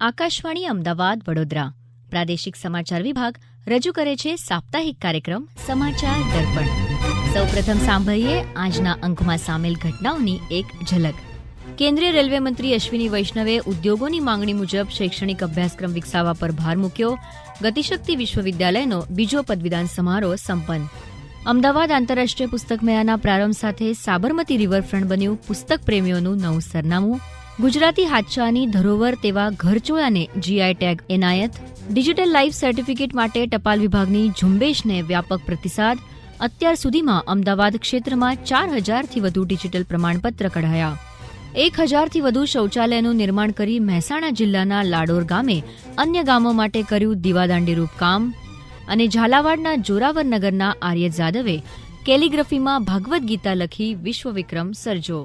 આકાશવાણી અમદાવાદ વડોદરા. પ્રાદેશિક સમાચાર વિભાગ રજૂ કરે છે સાપ્તાહિક કાર્યક્રમ સમાચાર દર્પણ. સૌપ્રથમ સાંભળીએ આજના અંકમાં સામેલ ઘટનાઓની એક ઝલક. કેન્દ્રીય રેલવે મંત્રી અશ્વિની વૈષ્ણવે ઉદ્યોગોની માંગણી મુજબ શૈક્ષણિક અભ્યાસક્રમ વિકસાવવા પર ભાર મૂક્યો. ગતિશક્તિ વિશ્વવિદ્યાલયનો બીજો પદવીદાન સમારોહ સંપન્ન. અમદાવાદ આંતરરાષ્ટ્રીય પુસ્તક મેળાના પ્રારંભ સાથે સાબરમતી રિવરફ્રન્ટ બન્યું પુસ્તક પ્રેમીઓનું નવું સરનામું. ગુજરાતી હાદશાની ધરોહર તેવા ઘરચોળાને જીઆઈ ટેગ એનાયત ડિજિટલ લાઈફ સર્ટિફિકેટ માટે ટપાલ વિભાગની ઝુંબેશને વ્યાપક પ્રતિસાદ, અત્યાર સુધીમાં અમદાવાદ ક્ષેત્રમાં ચાર હજારથી વધુ ડિજિટલ પ્રમાણપત્ર કઢાયા. એક હજારથી વધુ શૌચાલયનું નિર્માણ કરી મહેસાણા જિલ્લાના લાડોર ગામે અન્ય ગામો માટે કર્યું દીવાદાંડીરૂપ કામ અને ઝાલાવાડના જોરાવર નગરના આર્ય જાદવે કેલિગ્રાફીમાં ભાગવદ્ ગીતા લખી વિશ્વ વિક્રમ સર્જો.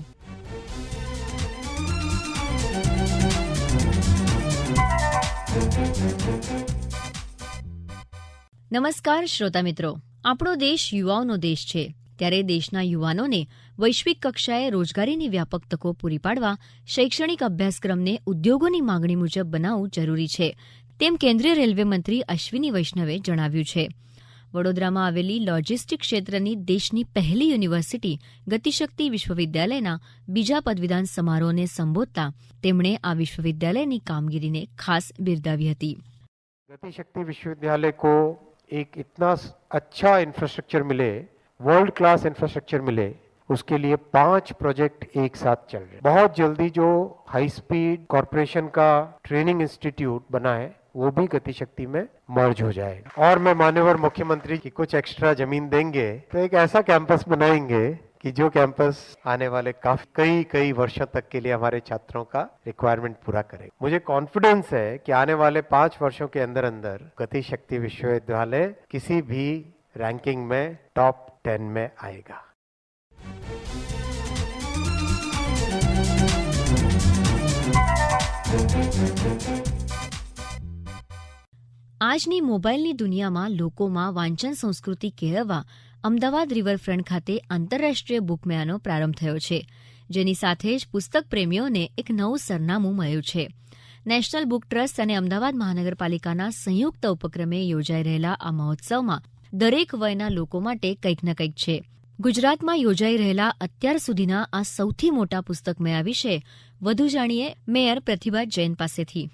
નમસ્કાર શ્રોતા મિત્રો. આપણો દેશ યુવાઓનો દેશ છે. ત્યારે દેશના યુવાનોને વૈશ્વિક કક્ષાએ રોજગારીની વ્યાપક તકો પૂરી પાડવા, શૈક્ષણિક અભ્યાસક્રમને ઉદ્યોગોની માંગણી મુજબ બનાવવું જરૂરી છે. તેમ કેન્દ્રીય રેલવે મંત્રી અશ્વિની વૈષ્ણવે જણાવ્યું છે. વડોદરામાં આવેલી લોજિસ્ટિક ક્ષેત્રની દેશની પહેલી યુનિવર્સિટી ગતિશક્તિ વિશ્વવિદ્યાલયના બીજા પદવીદાન સમારોહને સંબોધતા તેમણે આ વિશ્વવિદ્યાલયની કામગીરીને ખાસ બિરદાવી હતી गति शक्ति विश्वविद्यालय को एक इतना स- अच्छा इंफ्रास्ट्रक्चर मिले वर्ल्ड क्लास इंफ्रास्ट्रक्चर मिले उसके लिए पांच प्रोजेक्ट एक साथ चल रहे हैं बहुत जल्दी जो हाई स्पीड कॉरपोरेशन का ट्रेनिंग इंस्टीट्यूट बना है वो भी गति शक्ति में मर्ज हो जाएगा और मैं मान्यवर मुख्यमंत्री की कुछ एक्स्ट्रा ज़मीन देंगे तो एक ऐसा कैंपस बनाएँगे कि जो कैंपस आने वाले काफ़ी कई कई वर्षों तक के लिए हमारे छात्रों का रिक्वायरमेंट पूरा करेगा मुझे कॉन्फिडेंस है कि आने वाले पाँच वर्षों के अंदर अंदर गति शक्ति विश्वविद्यालय किसी भी रैंकिंग में टॉप टेन में आएगा। આજની મોબાઈલની દુનિયામાં લોકોમાં વાંચન સંસ્કૃતિ કેળવવા અમદાવાદ રિવરફ્રન્ટ ખાતે આંતરરાષ્ટ્રીય બુક મેળાનો પ્રારંભ થયો છે, જેની સાથે જ પુસ્તક પ્રેમીઓને એક નવું સરનામું મળ્યું છે. નેશનલ બુક ટ્રસ્ટ અને અમદાવાદ મહાનગરપાલિકાના સંયુક્ત ઉપક્રમે યોજાઈ રહેલા આ મહોત્સવમાં દરેક વયના લોકો માટે કંઈક ન કંઈક છે. ગુજરાતમાં યોજાઈ રહેલા અત્યાર સુધીના આ સૌથી મોટા પુસ્તક મેળા વિશે વધુ જાણીએ મેયર પ્રતિભા જૈન પાસેથી.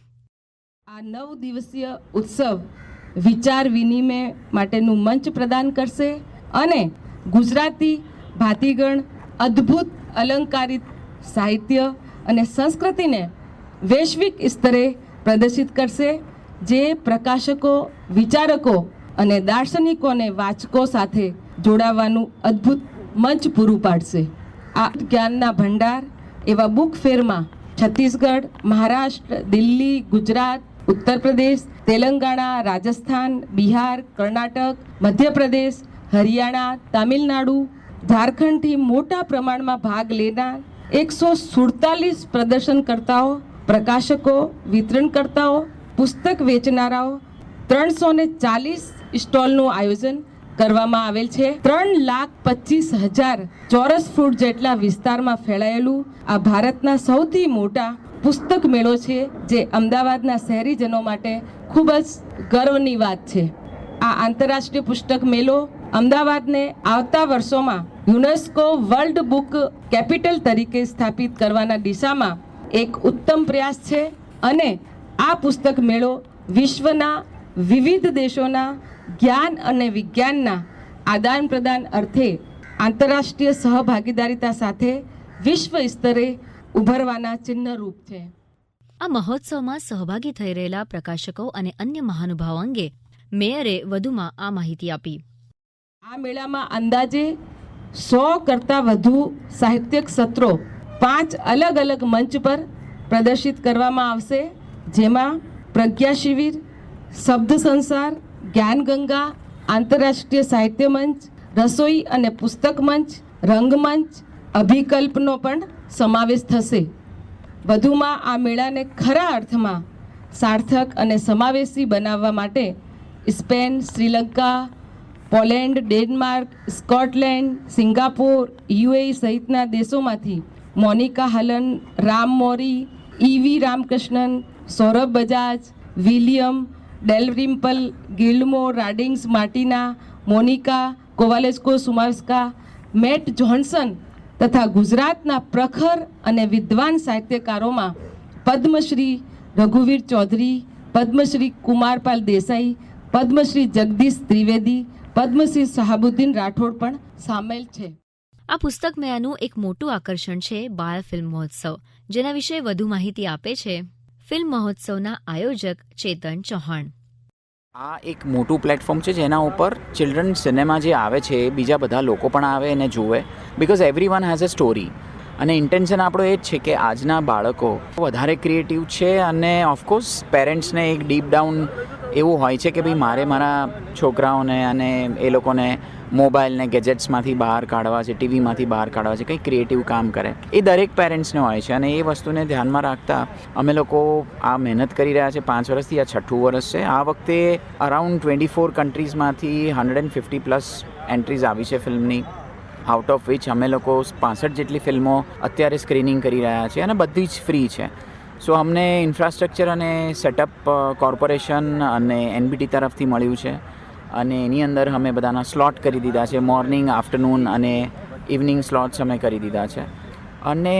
આ નવ દિવસીય ઉત્સવ વિચાર વિનિમય માટેનું મંચ પ્રદાન કરશે અને ગુજરાતી ભાતીગણ, અદ્ભુત અલંકારિત સાહિત્ય અને સંસ્કૃતિને વૈશ્વિક સ્તરે પ્રદર્શિત કરશે, જે પ્રકાશકો, વિચારકો અને દાર્શનિકોને વાચકો સાથે જોડાવાનું અદ્ભુત મંચ પૂરું પાડશે. આ જ્ઞાનના ભંડાર એવા બુક ફેરમાં છત્તીસગઢ, મહારાષ્ટ્ર, દિલ્હી, ગુજરાત ઉત્તર પ્રદેશ, તેલંગાણા, રાજસ્થાન, બિહાર, કર્ણાટક, મધ્યપ્રદેશ, હરિયાણા, તામિલનાડુ, ઝારખંડથી મોટા પ્રમાણમાં ભાગ લેનાર એકસો સુડતાલીસ પ્રદર્શનકર્તાઓ, પ્રકાશકો, વિતરણકર્તાઓ, પુસ્તક વેચનારાઓ ત્રણસો ને ચાલીસ સ્ટોલનું આયોજન કરવામાં આવેલ છે. ત્રણ લાખ પચીસ હજાર ચોરસ ફૂટ જેટલા વિસ્તારમાં ફેલાયેલું આ ભારતના સૌથી મોટા પુસ્તક મેળો છે જે અમદાવાદના શહેરીજનો માટે ખૂબ જ ગર્વની વાત છે. આ આંતરરાષ્ટ્રીય પુસ્તક મેળો અમદાવાદને આવતા વર્ષોમાં યુનેસ્કો વર્લ્ડ બુક કેપિટલ તરીકે સ્થાપિત કરવાના દિશામાં એક ઉત્તમ પ્રયાસ છે અને આ પુસ્તક મેળો વિશ્વના વિવિધ દેશોના જ્ઞાન અને વિજ્ઞાનના આદાન પ્રદાન અર્થે આંતરરાષ્ટ્રીય સહભાગીદારીતા સાથે વિશ્વ સ્તરે ઉભરવાના ચિહ્નરૂપ છે. આ મહોત્સવમાં સહભાગી થઈ રહેલા પ્રકાશકો અને અન્ય મહાનુભાવો અંગે મેયરે વધુમાં આ માહિતી આપી. આ મેળામાં અંદાજે સો કરતાં વધુ સાહિત્યક સત્રો પાંચ અલગ અલગ મંચ પર પ્રદર્શિત કરવામાં આવશે જેમાં પ્રજ્ઞા શિબિર શબ્દ સંસાર જ્ઞાનગંગા આંતરરાષ્ટ્રીય સાહિત્ય મંચ રસોઈ અને પુસ્તક મંચ રંગમંચ અભિકલ્પનો પણ સમાવેશ થશે. વધુમાં આ મેળાને ખરા અર્થમાં સાર્થક અને સમાવેશી બનાવવા માટે Spain, Sri Lanka, Poland, Denmark, Scotland, Singapore, UAE સહિતના દેશોમાંથી Monika Halan, Ram Mori E V Ramakrishnan, Saurabh Bajaj, William, Dalrymple Guillermo Rodriguez, Martina, Monika, Kowaleczko Szumowska Matt Johnson તથા ગુજરાતના પ્રખર અને વિદ્વાન સાહિત્યકારોમાં પદ્મશ્રી રઘુવીર ચૌધરી પદ્મશ્રી કુમારપાલ દેસાઈ પદ્મશ્રી જગદીશ ત્રિવેદી પદ્મશ્રી શહાબુદ્દીન રાઠોડ પણ સામેલ છે. આ પુસ્તક મેળાનું એક મોટું આકર્ષણ છે બાળ ફિલ્મ મહોત્સવ જેના વિશે વધુ માહિતી આપે છે. ફિલ્મ મહોત્સવના આયોજક ચેતન ચૌહાણ. આ એક મોટું પ્લેટફોર્મ છે જેના ઉપર ચિલ્ડ્રન સિનેમા જે આવે છે એ બીજા બધા લોકો પણ આવે અને જુએ. Because every one has a story અને ઇન્ટેન્શન આપણો એ જ છે કે આજના બાળકો વધારે ક્રિએટિવ છે અને ઓફકોર્સ પેરેન્ટ્સને એક ડીપ ડાઉન એવું હોય છે કે ભાઈ મારે મારા છોકરાઓને અને એ લોકોને મોબાઈલને ગેજેટ્સમાંથી બહાર કાઢવા છે ટીવીમાંથી બહાર કાઢવા છે, કંઈ ક્રિએટિવ કામ કરે. એ દરેક પેરેન્ટ્સને હોય છે અને એ વસ્તુને ધ્યાનમાં રાખતા અમે લોકો આ મહેનત કરી રહ્યા છે પાંચ વર્ષથી, આ છઠ્ઠું વર્ષ છે. આ વખતે around twenty four કન્ટ્રીઝમાંથી hundred and fifty plus entries આવી છે ફિલ્મની. આઉટ ઓફ વિચ અમે લોકો પાસઠ જેટલી ફિલ્મો અત્યારે સ્ક્રીનિંગ કરી રહ્યા છીએ અને બધી જ ફ્રી છે. સો અમને ઇન્ફ્રાસ્ટ્રક્ચર અને સેટઅપ કોર્પોરેશન અને એનબીટી તરફથી મળ્યું છે. અને એની અંદર અમે બધાના સ્લોટ કરી દીધા છે. મોર્નિંગ આફ્ટરનૂન અને ઇવનિંગ સ્લોટ્સ અમે કરી દીધા છે. અને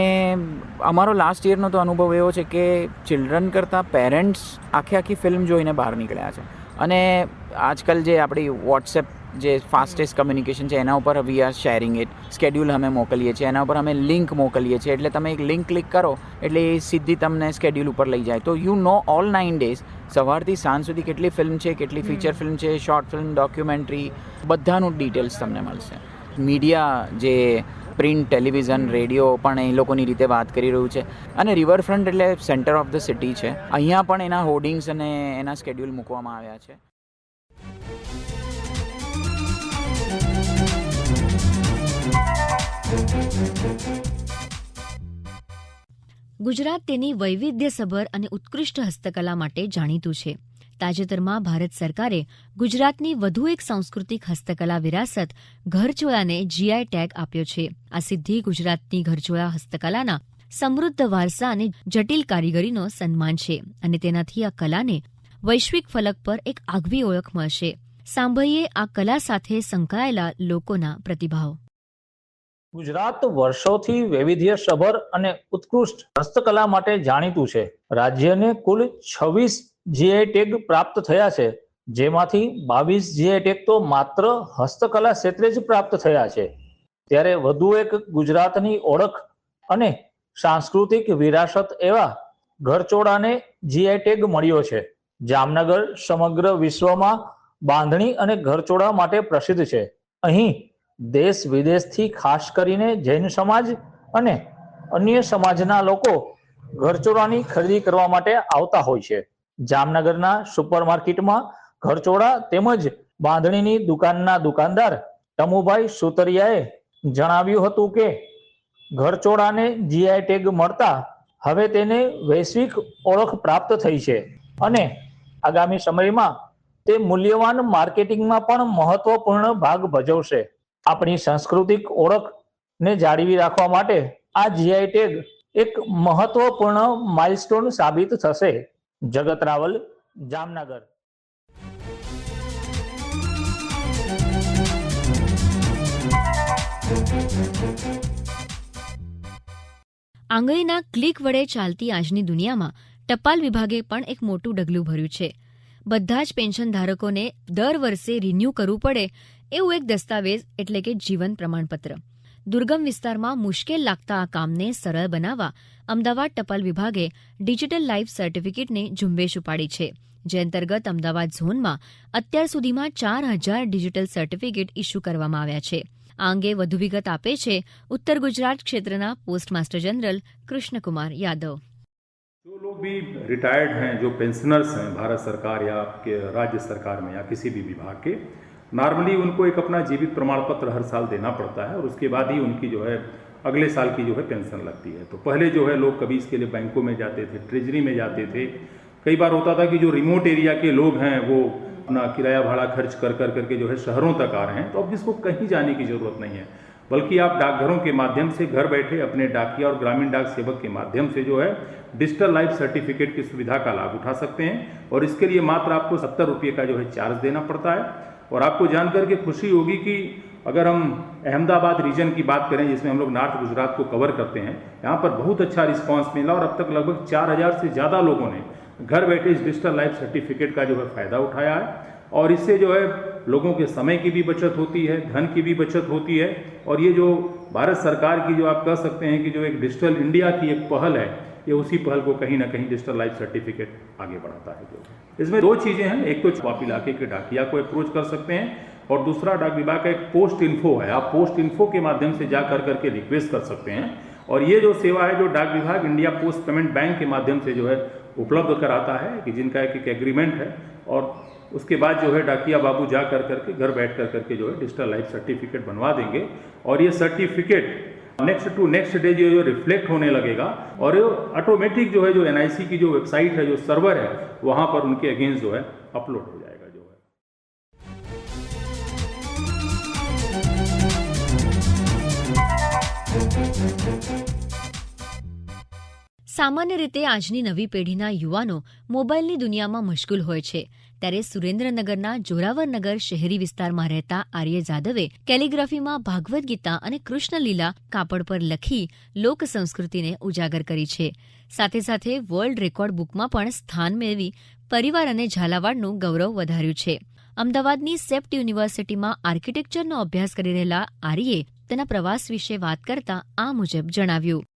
અમારો લાસ્ટ યરનો તો અનુભવ એવો છે કે ચિલ્ડ્રન કરતાં પેરેન્ટ્સ આખી આખી ફિલ્મ જોઈને બહાર નીકળ્યા છે. અને આજકાલ જે આપણી વોટ્સએપ જે ફાસ્ટેસ્ટ કમ્યુનિકેશન છે, એના ઉપર we are sharing it schedule અમે મોકલીએ છીએ, એના ઉપર અમે લિંક મોકલીએ છીએ. એટલે તમે એક લિંક ક્લિક કરો, એટલે એ સીધી તમને સ્કેડ્યુલ ઉપર લઈ જાય. તો you know all nine days સવારથી સાંજ સુધી કેટલી ફિલ્મ છે, કેટલી ફીચર ફિલ્મ છે શોર્ટ ફિલ્મ ડોક્યુમેન્ટરી બધાનું ડિટેલ્સ તમને મળશે. મીડિયા જે પ્રિન્ટ ટેલિવિઝન રેડિયો પણ એ લોકોની રીતે વાત કરી રહ્યું છે. અને રિવરફ્રન્ટ એટલે સેન્ટર ઓફ ધ સિટી છે. અહીંયા પણ એના હોર્ડિંગ્સ અને એના સ્કેડ્યુલ મૂકવામાં આવ્યા છે. ગુજરાત તેની વૈવિધ્યસભર અને ઉત્કૃષ્ટ હસ્તકલા માટે જાણીતું છે. તાજેતરમાં ભારત સરકારે ગુજરાતની વધુ એક સાંસ્કૃતિક હસ્તકલા વિરાસત ઘરચોળાને જીઆઈ ટેગ આપ્યો છે. આ સિદ્ધિ ગુજરાતની ઘરચોળા હસ્તકલાના સમૃદ્ધ વારસા અને જટિલ કારીગરીનો સન્માન છે અને તેનાથી આ કલાને વૈશ્વિક ફલક પર એક આગવી ઓળખ મળશે. સાંભળીએ આ કલા સાથે સંકળાયેલા લોકોના પ્રતિભાવ. ગુજરાત વર્ષોથી વૈવિધ્યસભર અને ઉત્કૃષ્ટ હસ્તકલા માટે જાણીતું છે. રાજ્યને કુલ છવ્વીસ જીઆઈ ટેગ પ્રાપ્ત થયા છે, જેમાંથી બાવીસ જીઆઈ ટેગ તો માત્ર હસ્તકલા ક્ષેત્રે જ પ્રાપ્ત થયા છે. ત્યારે વધુ એક ગુજરાતની ઓળખ અને સાંસ્કૃતિક વિરાસત એવા ઘરચોળાને જીઆઈ ટેગ મળ્યો છે. જામનગર સમગ્ર વિશ્વમાં બાંધણી અને ઘરચોળા માટે પ્રસિદ્ધ છે. અહીં દેશ વિદેશથી ખાસ કરીને જૈન સમાજ અને અન્ય સમાજના લોકો ઘરચોળાની ખરીદી કરવા માટે આવતા હોય છે. જામનગરના સુપરમાર્કેટમાં ઘરચોળા તેમજ બાંધણીની દુકાનના દુકાનદાર ટમુભાઈ સુતરિયાએ જણાવ્યું હતું કે ઘરચોળાને જીઆઈ ટેગ મળતા હવે તેને વૈશ્વિક ઓળખ પ્રાપ્ત થઈ છે અને આગામી સમયમાં તે મૂલ્યવાન માર્કેટિંગમાં પણ મહત્વપૂર્ણ ભાગ ભજવશે. આપણી સાંસ્કૃતિક ઓળખને જાળવી રાખવા માટે આ જીઆઈ ટેગ એક મહત્વપૂર્ણ માઇલસ્ટોન સાબિત થશે. જગત રાવલ, જામનગર. આંગળીના ક્લિક વડે ચાલતી આજની દુનિયામાં ટપાલ વિભાગે પણ એક મોટું ડગલું ભર્યું છે. બધા જ પેન્શન ધારકોને દર વર્ષે રિન્યૂ કરવું પડે એવું એક દસ્તાવેજ એટલે કે જીવન પ્રમાણપત્ર દુર્ગમ વિસ્તારમાં મુશ્કેલ લાગતા આ કામને સરળ બનાવવા અમદાવાદ ટપાલ વિભાગે ડિજિટલ લાઈફ સર્ટિફિકેટને ઝુંબેશ ઉપાડી છે જે અંતર્ગત અમદાવાદ ઝોનમાં અત્યાર સુધીમાં ચાર હજાર ડિજિટલ સર્ટિફિકેટ ઇસ્યુ કરવામાં આવ્યા છે આ અંગે વધુ વિગત આપે છે ઉત્તર ગુજરાત ક્ષેત્રના post master general Krishnakumar Yadav जो लोग भी रिटायर्ड हैं जो पेंशनर्स हैं भारत सरकार या आपके राज्य सरकार में या किसी भी विभाग के नॉर्मली उनको एक अपना जीवित प्रमाण पत्र हर साल देना पड़ता है और उसके बाद ही उनकी जो है, अगले साल की जो है पेंशन लगती है। तो पहले जो है लोग कभी इसके लिए बैंकों में जाते थे, ट्रेजरी में जाते थे। कई बार होता था कि जो रिमोट एरिया के लोग हैं, वो अपना किराया भाड़ा खर्च कर कर, करके जो है शहरों तक आ रहे हैं। तो अब जिसको कहीं जाने की ज़रूरत नहीं है। बल्कि आप डाकघरों के माध्यम से घर बैठे अपने डाकिया और ग्रामीण डाक सेवक के माध्यम से जो है, डिजिटल लाइफ सर्टिफिकेट की सुविधा का लाभ उठा सकते हैं। और इसके लिए मात्र आपको सत्तर रुपये का जो है चार्ज देना पड़ता है। और आपको जानकर के खुशी होगी कि अगर हम अहमदाबाद रीजन की बात करें, जिसमें हम लोग नॉर्थ गुजरात को कवर करते हैं, यहाँ पर बहुत अच्छा रिस्पांस मिला और अब तक लगभग चार हज़ार से ज़्यादा लोगों ने घर बैठे इस डिजिटल लाइफ सर्टिफिकेट का जो है फ़ायदा उठाया है। और इससे जो है लोगों के समय की भी बचत होती है, धन की भी बचत होती है। और ये जो भारत सरकार की जो आप कह सकते हैं कि जो एक डिजिटल इंडिया की एक पहल है ये उसी पहल को कहीं ना कहीं डिजिटल लाइफ सर्टिफिकेट आगे बढ़ाता है जो इसमें दो चीज़ें हैं। एक तो आप इलाके के डाकिया को अप्रोच कर सकते हैं और दूसरा डाक विभाग का एक पोस्ट इन्फो है। आप पोस्ट इन्फो के माध्यम से जा कर करके रिक्वेस्ट कर सकते हैं। और ये जो सेवा है जो डाक विभाग इंडिया पोस्ट पेमेंट बैंक के माध्यम से जो है उपलब्ध कराता है कि जिनका एक, एग्रीमेंट है और उसके बाद जो है डाकिया बाबू जा कर करके घर बैठ कर करके जो है डिजिटल लाइफ सर्टिफिकेट बनवा देंगे। और ये certificate next to next day जो जो रिफ्लेक्ट होने लगेगा। और ऑटोमेटिक जो है, जो एनआईसी की जो वेबसाइट है, जो सर्वर है, वहाँ पर उनके अगेंस्ट जो है अपलोड हो जाएगा जो है। સામાન્ય રીતે આજની નવી પેઢીના યુવાનો મોબાઈલની દુનિયામાં મશગુલ હોય છે. ત્યારે સુરેન્દ્રનગરના જોરાવરનગર શહેરી વિસ્તારમાં રહેતા આર્ય જાદવે કેલિગ્રાફીમાં ભાગવદ્ ગીતા અને કૃષ્ણલીલા કાપડ પર લખી લોક સંસ્કૃતિને ઉજાગર કરી છે. સાથે સાથે વર્લ્ડ રેકોર્ડ બુકમાં પણ સ્થાન મેળવી પરિવાર અને ઝાલાવાડનું ગૌરવ વધાર્યું છે. અમદાવાદની સેપ્ટ યુનિવર્સિટીમાં આર્કિટેક્ચરનો અભ્યાસ કરી રહેલા આર્યે તેના પ્રવાસ વિશે વાત કરતા આ મુજબ જણાવ્યું.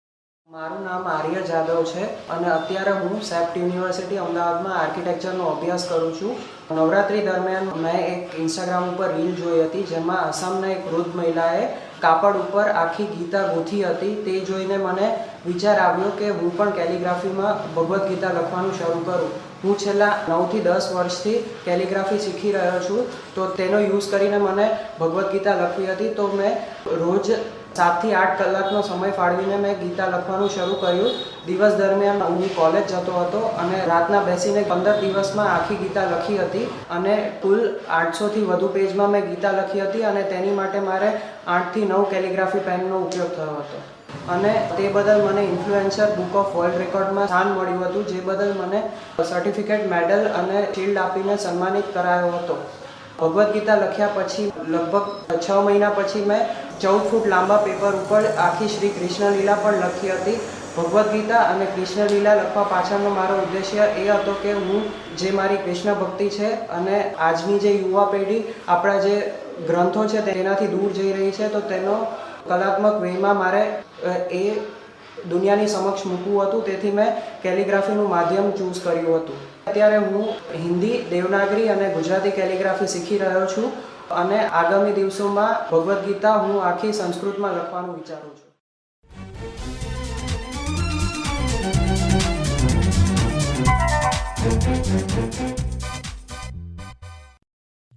મારું નામ આર્ય જાદવ છે અને અત્યારે હું સેપ્ટ યુનિવર્સિટી અમદાવાદમાં આર્કિટેક્ચરનો અભ્યાસ કરું છું. નવરાત્રી દરમિયાન મેં એક ઇન્સ્ટાગ્રામ ઉપર રીલ જોઈ હતી જેમાં આસામના એક વૃદ્ધ મહિલાએ કાપડ ઉપર આખી ગીતા ગૂંથી હતી. તે જોઈને મને વિચાર આવ્યો કે હું પણ કેલિગ્રાફીમાં ભગવદ્ ગીતા લખવાનું શરૂ કરું. હું છેલ્લા નવથી દસ વર્ષથી કેલિગ્રાફી શીખી રહ્યો છું. તો તેનો યુઝ કરીને મને ભગવદ્ ગીતા લખવી હતી. તો મેં રોજ સાતથી આઠ કલાકનો સમય ફાળવીને મેં ગીતા લખવાનું શરૂ કર્યું. દિવસ દરમિયાન હું કોલેજ જતો હતો અને રાતના બેસીને પંદર દિવસમાં આખી ગીતા લખી હતી અને કુલ આઠસોથી વધુ પેજમાં મેં ગીતા લખી હતી અને તેની માટે મારે આઠથી નવ કેલિગ્રાફી પેનનો ઉપયોગ થયો હતો. અને તે બદલ મને ઇન્ફ્લુએન્સર બુક ઓફ વર્લ્ડ રેકોર્ડમાં સ્થાન મળ્યું હતું, જે બદલ મને સર્ટિફિકેટ મેડલ અને શિલ્ડ આપીને સન્માનિત કરાયો હતો. ભગવદ્ ગીતા લખ્યા પછી લગભગ છ મહિના પછી મેં ચૌદ ફૂટ લાંબા પેપર ઉપર આખી શ્રી કૃષ્ણલીલા પણ લખી હતી. ભગવદ્ ગીતા અને કૃષ્ણલીલા લખવા પાછળનો મારો ઉદ્દેશ્ય એ હતો કે હું જે મારી કૃષ્ણ ભક્તિ છે અને આજની જે યુવા પેઢી, આપણા જે ગ્રંથો છે તેનાથી દૂર જઈ રહી છે, તો તેનો કલાત્મક વેમાં મારે એ દુનિયાની સમક્ષ મૂકવું હતું. તેથી મેં કેલિગ્રાફીનું માધ્યમ ચૂઝ કર્યું હતું. અત્યારે હું હિન્દી, દેવનાગરી અને ગુજરાતી કેલિગ્રાફી શીખી રહ્યો છું. અને આગામી દિવસોમાં ભગવદ્ ગીતા હું આખી સંસ્કૃતમાં લખવાનું વિચારું છું.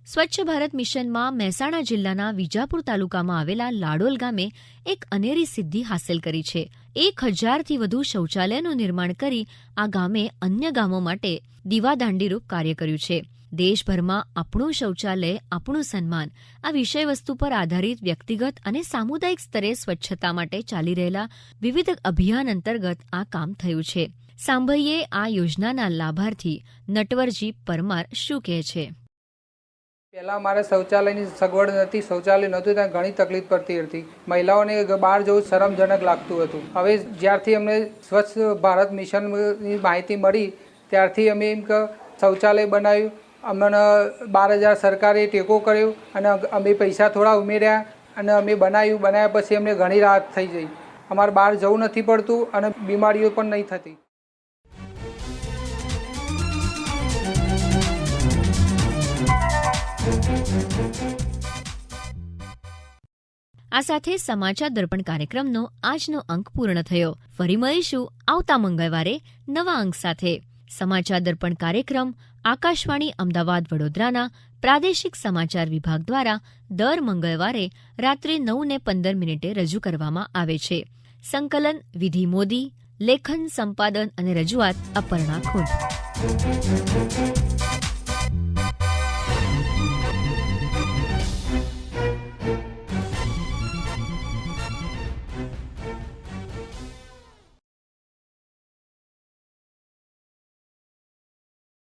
સ્વચ્છ ભારત મિશનમાં મહેસાણા જિલ્લાના વિજાપુર તાલુકામાં આવેલા લાડોલ ગામે એક અનેરી સિદ્ધિ હાંસલ કરી છે. એક હજારથી વધુ શૌચાલયનું નિર્માણ કરી આ ગામે અન્ય ગામો માટે દીવાદાંડીરૂપ કાર્ય કર્યું છે. દેશભરમાં આપણું શૌચાલય, આપણું સન્માન આ વિષયવસ્તુ પર આધારિત વ્યક્તિગત અને સામુદાયિક સ્તરે સ્વચ્છતા માટે ચાલી રહેલા વિવિધ અભિયાન અંતર્ગત આ કામ થયું છે. સાંભળીએ આ યોજનાના લાભાર્થી નટવરજી પરમાર શું કહે છે. પહેલાં મારે શૌચાલયની સગવડ નથી શૌચાલય નહોતું, ત્યાં ઘણી તકલીફ પડતી હતી. મહિલાઓને બહાર જવું શરમજનક લાગતું હતું. હવે જ્યારથી અમને સ્વચ્છ ભારત મિશનની માહિતી મળી, ત્યારથી અમે એમ શૌચાલય બનાવ્યું. અમને બાર હજાર સરકારે ટેકો કર્યો અને અમે પૈસા થોડા ઉમેર્યા અને અમે બનાવ્યું. બનાવ્યા પછી અમને ઘણી રાહત થઈ ગઈ. અમારે બહાર જવું નથી પડતું અને બીમારીઓ પણ નહીં થતી. આ સાથે સમાચાર દર્પણ કાર્યક્રમનો આજનો અંક પૂર્ણ થયો. ફરી મળીશું આવતા મંગળવારે નવા અંક સાથે. સમાચાર દર્પણ કાર્યક્રમ આકાશવાણી અમદાવાદ વડોદરાના પ્રાદેશિક સમાચાર વિભાગ દ્વારા દર મંગળવારે રાત્રે નવને પંદર મિનિટે રજૂ કરવામાં આવે છે. સંકલન, વિધિ મોદી, લેખન સંપાદન અને રજૂઆત અપર્ણા ખુદ